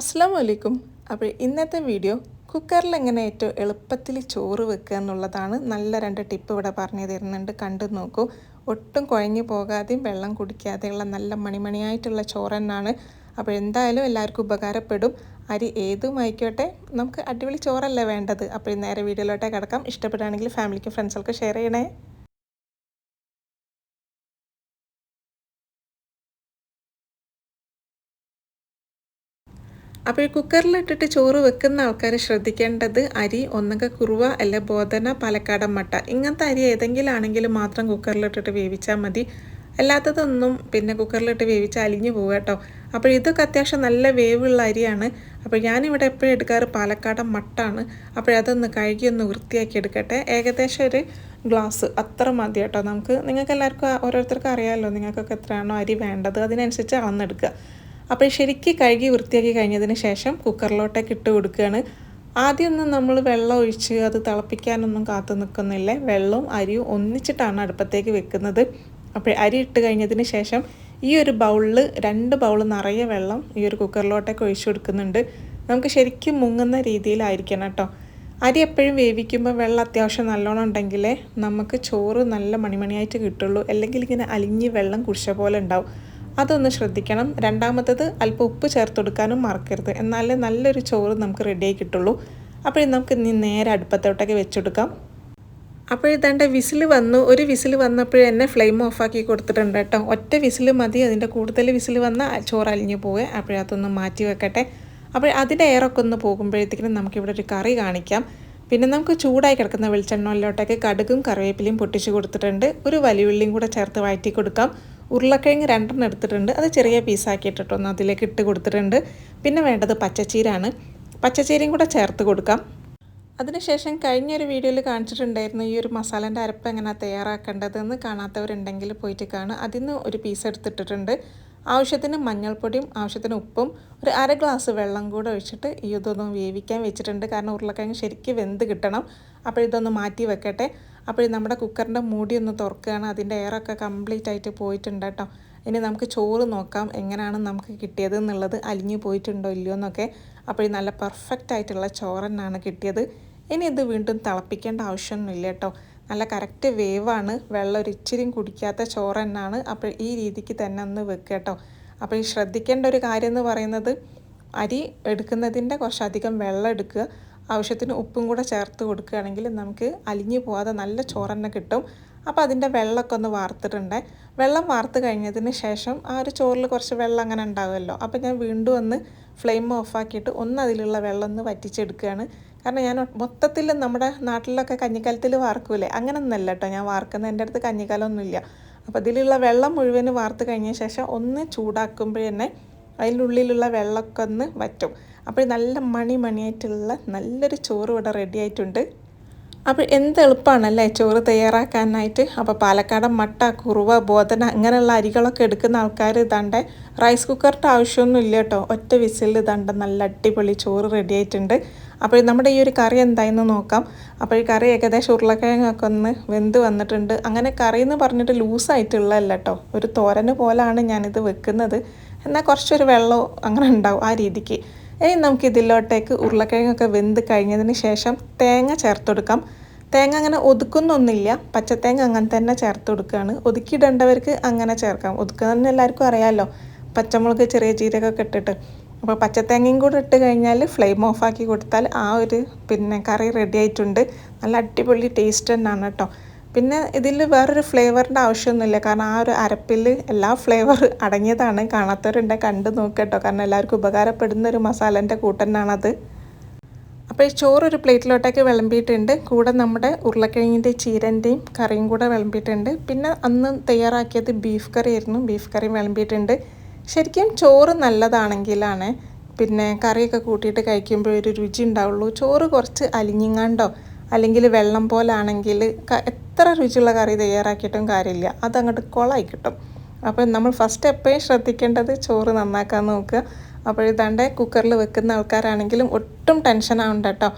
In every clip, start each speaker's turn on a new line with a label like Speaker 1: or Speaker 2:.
Speaker 1: അസ്സാം വലൈക്കും അപ്പോൾ ഇന്നത്തെ വീഡിയോ കുക്കറിൽ എങ്ങനെ ഏറ്റവും എളുപ്പത്തിൽ ചോറ് വെക്കുക എന്നുള്ളതാണ് നല്ല രണ്ട് ടിപ്പ് ഇവിടെ പറഞ്ഞു തരുന്നുണ്ട്. കണ്ടു നോക്കൂ. ഒട്ടും കുഴഞ്ഞു പോകാതെയും വെള്ളം കുടിക്കാതെയുള്ള നല്ല മണിമണിയായിട്ടുള്ള ചോറ് തന്നെയാണ്. അപ്പോൾ എന്തായാലും എല്ലാവർക്കും ഉപകാരപ്പെടും. അരി ഏതും ആയിക്കോട്ടെ. നമുക്ക് അടിപൊളി ചോറല്ലേ വേണ്ടത്. അപ്പോൾ നേരെ വീഡിയോയിലോട്ടേ കിടക്കാം. ഇഷ്ടപ്പെടുകയാണെങ്കിൽ ഫാമിലിക്കും ഫ്രണ്ട്സൊക്കെ ഷെയർ ചെയ്യണേ. അപ്പോൾ കുക്കറിലിട്ടിട്ട് ചോറ് വെക്കുന്ന ആൾക്കാർ ശ്രദ്ധിക്കേണ്ടത് അരി ഒന്നൊക്കെ കുറുവ അല്ലെ ബോധന പാലക്കാടൻ മട്ട. ഇങ്ങനത്തെ അരി ഏതെങ്കിലും ആണെങ്കിലും മാത്രം കുക്കറിലിട്ടിട്ട് വേവിച്ചാൽ മതി. അല്ലാത്തതൊന്നും പിന്നെ കുക്കറിലിട്ട് വേവിച്ച് അലിഞ്ഞു പോകുക കേട്ടോ അപ്പോൾ ഇതൊക്കെ അത്യാവശ്യം നല്ല വേവുള്ള അരിയാണ്. അപ്പോൾ ഞാനിവിടെ എപ്പോഴും എടുക്കാറ് പാലക്കാടൻ മട്ടാണ്. അപ്പോഴതൊന്ന് കഴുകി ഒന്ന് വൃത്തിയാക്കി എടുക്കട്ടെ. ഏകദേശം ഒരു ഗ്ലാസ് അത്ര മതി കേട്ടോ നമുക്ക്. നിങ്ങൾക്ക് എല്ലാവർക്കും ഓരോരുത്തർക്കും അറിയാമല്ലോ നിങ്ങൾക്കൊക്കെ എത്രയാണോ അരി വേണ്ടത്. അതിനനുസരിച്ച് അളന്നെടുക്കുക. അപ്പോൾ ശരിക്ക് കഴുകി വൃത്തിയാക്കി കഴിഞ്ഞതിന് ശേഷം കുക്കറിലോട്ടേക്ക് ഇട്ട് കൊടുക്കുകയാണ്. ആദ്യമൊന്നും നമ്മൾ വെള്ളം ഒഴിച്ച് അത് തിളപ്പിക്കാനൊന്നും കാത്തു നിൽക്കുന്നില്ല. വെള്ളവും അരിയും ഒന്നിച്ചിട്ടാണ് അടുപ്പത്തേക്ക് വെക്കുന്നത്. അപ്പോൾ അരി ഇട്ട് കഴിഞ്ഞതിന് ശേഷം ഈ ഒരു ബൗളിൽ രണ്ട് ബൗൾ നിറയെ വെള്ളം ഈ ഒരു കുക്കറിലോട്ടേക്ക് ഒഴിച്ചു കൊടുക്കുന്നുണ്ട്. നമുക്ക് ശരിക്കും മുങ്ങുന്ന രീതിയിലായിരിക്കണം കേട്ടോ. അരി എപ്പോഴും വേവിക്കുമ്പോൾ വെള്ളം അത്യാവശ്യം നല്ലോണം ഉണ്ടെങ്കിലേ നമുക്ക് ചോറ് നല്ല മണിമണിയായിട്ട് കിട്ടുള്ളൂ. അല്ലെങ്കിൽ ഇങ്ങനെ അലിഞ്ഞ് വെള്ളം കുടിച്ച പോലെ ഉണ്ടാവും. അതൊന്ന് ശ്രദ്ധിക്കണം. രണ്ടാമത്തത് അല്പം ഉപ്പ് ചേർത്ത് കൊടുക്കാനും മറക്കരുത്. എന്നാലേ നല്ലൊരു ചോറ് നമുക്ക് റെഡിയായി കിട്ടുള്ളൂ. അപ്പോൾ നമുക്ക് ഇനി നേരെ അടുപ്പത്തോട്ടൊക്കെ വെച്ചെടുക്കാം. അപ്പോൾ ഇതാണ്ട് വിസിൽ വന്നു. ഒരു വിസിൽ വന്നപ്പോഴേ എന്നെ ഫ്ലെയിം ഓഫാക്കി കൊടുത്തിട്ടുണ്ട് കേട്ടോ. ഒറ്റ വിസിൽ മതി. അതിന്റെ കൂടുതൽ വിസിൽ വന്നാൽ ചോറ് അലിഞ്ഞു പോവേ അപ്പോഴതൊന്ന് മാറ്റി വെക്കട്ടെ. അപ്പോൾ അതിന്റെ എയറൊക്കെ ഒന്ന് പോകുമ്പോഴത്തേക്കിനും നമുക്കിവിടെ ഒരു കറി കാണിക്കാം. പിന്നെ നമുക്ക് ചൂടായി കിടക്കുന്ന വെളിച്ചെണ്ണയിലോട്ടൊക്കെ കടുകും കറിവേപ്പിലയും പൊട്ടിച്ച് കൊടുത്തിട്ടുണ്ട്. ഒരു വലിയുള്ളിയും കൂടെ ചേർത്ത് വഴറ്റി കൊടുക്കാം. ഉരുളക്കിഴങ്ങ് രണ്ടെണ്ണം എടുത്തിട്ടുണ്ട്. അത് ചെറിയ പീസാക്കിയിട്ടിട്ടൊന്ന് അതിലേക്ക് ഇട്ട് കൊടുത്തിട്ടുണ്ട്. പിന്നെ വേണ്ടത് പച്ചച്ചീരാണ്. പച്ചച്ചീരയും കൂടെ ചേർത്ത് കൊടുക്കാം. അതിനുശേഷം കഴിഞ്ഞൊരു വീഡിയോയിൽ കാണിച്ചിട്ടുണ്ടായിരുന്നു ഈ ഒരു മസാലേന്റെ അരപ്പ് എങ്ങനെ തയ്യാറാക്കേണ്ടതെന്ന് കാണാത്തവരുണ്ടെങ്കിൽ പോയിട്ട് കാണുക. അതിൽ നിന്ന് ഒരു പീസ് എടുത്തിട്ടിട്ടുണ്ട്. ആവശ്യത്തിന് മഞ്ഞൾപ്പൊടിയും ആവശ്യത്തിന് ഉപ്പും ഒരു അര ഗ്ലാസ് വെള്ളം കൂടെ ഒഴിച്ചിട്ട് ഈ ഇതൊന്നും വേവിക്കാൻ വെച്ചിട്ടുണ്ട്. കാരണം ഉരുളക്കിഴങ്ങ് ശരിക്കും വെന്ത് കിട്ടണം. അപ്പോൾ ഇതൊന്ന് മാറ്റി വെക്കട്ടെ. അപ്പോൾ നമ്മുടെ കുക്കറിന്റെ മൂടി ഒന്ന് തുറക്കുകയാണ്. അതിന്റെ എയറൊക്കെ കംപ്ലീറ്റ് ആയിട്ട് പോയിട്ടുണ്ട് കേട്ടോ. ഇനി നമുക്ക് ചോറ് നോക്കാം. എങ്ങനെയാണ് നമുക്ക് കിട്ടിയത് എന്നുള്ളത്. അലിഞ്ഞു പോയിട്ടുണ്ടോ ഇല്ലയോ എന്നൊക്കെ. അപ്പോൾ നല്ല പെർഫെക്റ്റ് ആയിട്ടുള്ള ചോറന്നാണ് കിട്ടിയത്. ഇനി ഇത് വീണ്ടും തിളപ്പിക്കേണ്ട ആവശ്യമൊന്നുമില്ല കേട്ടോ. നല്ല കറക്റ്റ് വേവാണ്. വെള്ളം ഒരു ഇച്ചിരിയും കുടിക്കാത്ത ചോറ് തന്നെയാണ് അപ്പോൾ ഈ രീതിക്ക് തന്നെ ഒന്ന് വെക്കുക കേട്ടോ. അപ്പോൾ ഈ ശ്രദ്ധിക്കേണ്ട ഒരു കാര്യം എന്ന് പറയുന്നത് അരി എടുക്കുന്നതിന്റെ കുറച്ചധികം വെള്ളം എടുക്കുക. ആവശ്യത്തിന് ഉപ്പും കൂടെ ചേർത്ത് കൊടുക്കുകയാണെങ്കിൽ നമുക്ക് അലിഞ്ഞു പോകാതെ നല്ല ചോറ് കിട്ടും. അപ്പോൾ അതിന്റെ വെള്ളമൊക്കെ ഒന്ന് വാർത്തിട്ടുണ്ട് വെള്ളം വാർത്ത് കഴിഞ്ഞതിന് ശേഷം ആ ഒരു ചോറിൽ കുറച്ച് വെള്ളം അങ്ങനെ ഉണ്ടാകുമല്ലോ അപ്പോൾ ഞാൻ വീണ്ടും ഒന്ന് ഫ്ലെയിം ഓഫാക്കിയിട്ട് ഒന്ന് അതിലുള്ള വെള്ളം ഒന്ന് വറ്റിച്ചെടുക്കുകയാണ്. കാരണം ഞാൻ മൊത്തത്തിൽ നമ്മുടെ നാട്ടിലൊക്കെ കഞ്ഞിക്കാലത്തിൽ വാർക്കൂലേ? അങ്ങനെ ഒന്നല്ല കേട്ടോ. ഞാൻ വാർക്കുന്ന എന്റെ അടുത്ത് കഞ്ഞിക്കാലമൊന്നുമില്ല. അപ്പോൾ ഇതിലുള്ള വെള്ളം മുഴുവൻ വാർത്ത് കഴിഞ്ഞ ശേഷം ഒന്ന് ചൂടാക്കുമ്പോൾ തന്നെ അതിനുള്ളിലുള്ള വെള്ളമൊക്കെ ഒന്ന് വറ്റും. അപ്പോൾ നല്ല മണി മണിയായിട്ടുള്ള നല്ലൊരു ചോറ് ഇവിടെ റെഡി ആയിട്ടുണ്ട്. അപ്പോൾ എന്ത് എളുപ്പമാണല്ലേ ചോറ് തയ്യാറാക്കാനായിട്ട്? അപ്പോൾ പാലക്കാടൻ മട്ട കുറുവ ബോധന അങ്ങനെയുള്ള അരികളൊക്കെ എടുക്കുന്ന ആൾക്കാർ ഇതാണ്ട്. റൈസ് കുക്കറിന്റെ ആവശ്യമൊന്നും ഇല്ല കേട്ടോ. ഒറ്റ വിസിൽ ഇതാണ്ട് നല്ല അടിപൊളി ചോറ് റെഡി ആയിട്ടുണ്ട്. അപ്പോൾ നമ്മുടെ ഈ ഒരു കറി എന്തായെന്ന് നോക്കാം. അപ്പോൾ ഈ കറി ഏകദേശം ഉരുളക്കിഴങ്ങൊക്കെ ഒന്ന് വെന്ത് വന്നിട്ടുണ്ട്. അങ്ങനെ കറി എന്ന് പറഞ്ഞിട്ട് ലൂസായിട്ടുള്ളതല്ല കേട്ടോ. ഒരു തോരന് പോലാണ് ഞാനിത് വെക്കുന്നത്. എന്നാൽ കുറച്ചൊരു വെള്ളം അങ്ങനെ ഉണ്ടാവും ആ രീതിക്ക്. ഇനി നമുക്ക് ഇതിലോട്ടേക്ക് ഉരുളക്കിഴങ്ങൊക്കെ വെന്ത് കഴിഞ്ഞതിന് ശേഷം തേങ്ങ ചേർത്ത് കൊടുക്കാം തേങ്ങ അങ്ങനെ ഒതുക്കുന്നൊന്നുമില്ല. പച്ചത്തേങ്ങ അങ്ങനെ തന്നെ ചേർത്ത് കൊടുക്കുകയാണ് ഒതുക്കിയിടേണ്ടവർക്ക് അങ്ങനെ ചേർക്കാം. ഒതുക്കുന്നതെന്ന് എല്ലാവർക്കും അറിയാമല്ലോ പച്ചമുളക് ചെറിയ ജീരകമൊക്കെ ഇട്ടിട്ട്. അപ്പോൾ പച്ചത്തേങ്ങയും കൂടെ ഇട്ട് കഴിഞ്ഞാൽ ഫ്ലെയിം ഓഫാക്കി കൊടുത്താൽ ആ ഒരു പിന്നെ കറി റെഡി ആയിട്ടുണ്ട്. നല്ല അടിപൊളി ടേസ്റ്റ് തന്നെയാണ് കേട്ടോ. പിന്നെ ഇതിൽ വേറൊരു ഫ്ലേവറിന്റെ ആവശ്യമൊന്നുമില്ല. കാരണം ആ ഒരു അരപ്പിൽ എല്ലാ ഫ്ലേവർ അടങ്ങിയതാണ്. കാണാത്തവരുണ്ടെ കണ്ടു നോക്കട്ടോ. കാരണം എല്ലാവർക്കും ഉപകാരപ്പെടുന്ന ഒരു മസാലേന്റെ കൂട്ടനാണത്. അപ്പോൾ ഈ ചോറ് ഒരു പ്ലേറ്റിലോട്ടേക്ക് വിളമ്പിയിട്ടുണ്ട്. കൂടെ നമ്മുടെ ഉരുളക്കിഴങ്ങിന്റെ ചീരന്റെയും കറിയും കൂടെ വിളമ്പിയിട്ടുണ്ട്. പിന്നെ അന്ന് തയ്യാറാക്കിയത് ബീഫ് കറി ആയിരുന്നു ബീഫ് കറിയും വിളമ്പിയിട്ടുണ്ട്. ശരിക്കും ചോറ് നല്ലതാണെങ്കിലാണ് പിന്നെ കറിയൊക്കെ കൂട്ടിയിട്ട് കഴിക്കുമ്പോൾ ഒരു രുചി ഉണ്ടാവുള്ളൂ. ചോറ് കുറച്ച് അലിഞ്ഞിങ്ങാണ്ടോ അല്ലെങ്കിൽ വെള്ളം പോലാണെങ്കിൽ എത്ര രുചിയുള്ള കറി തയ്യാറാക്കിയിട്ടും കാര്യമില്ല. അതങ്ങോട്ട് കുളമായി കിട്ടും. അപ്പോൾ നമ്മൾ ഫസ്റ്റ് എപ്പോഴും ശ്രദ്ധിക്കേണ്ടത് ചോറ് നന്നാക്കാൻ നോക്കുക. അപ്പോൾ ഇതാണ്ട് കുക്കറിൽ വെക്കുന്ന ആൾക്കാരാണെങ്കിലും ഒട്ടും ടെൻഷൻ ആവണ്ട കേട്ടോ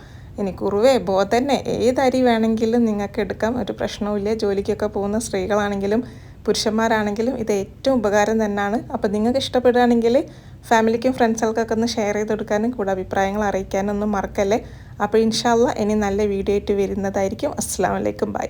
Speaker 1: ഇനി കുറുവേ ബോധന്നെ ഏത് വേണമെങ്കിലും നിങ്ങൾക്ക് എടുക്കാം. ഒരു പ്രശ്നവുമില്ല. ജോലിക്കൊക്കെ പോകുന്ന സ്ത്രീകളാണെങ്കിലും പുരുഷന്മാരാണെങ്കിലും ഇത് ഏറ്റവും ഉപകാരം തന്നെയാണ് അപ്പോൾ നിങ്ങൾക്ക് ഇഷ്ടപ്പെടുകയാണെങ്കിൽ ഫാമിലിക്കും ഫ്രണ്ട്സുകൾക്കൊക്കെ ഒന്ന് ഷെയർ ചെയ്ത് കൊടുക്കാനും കൂടെ അഭിപ്രായങ്ങൾ അറിയിക്കാനൊന്നും മറക്കല്ലേ. അപ്പോൾ ഇൻഷാല്ല ഇനി നല്ല വീഡിയോ ആയിട്ട് വരുന്നതായിരിക്കും. അസ്സാം വലൈക്കും ബൈ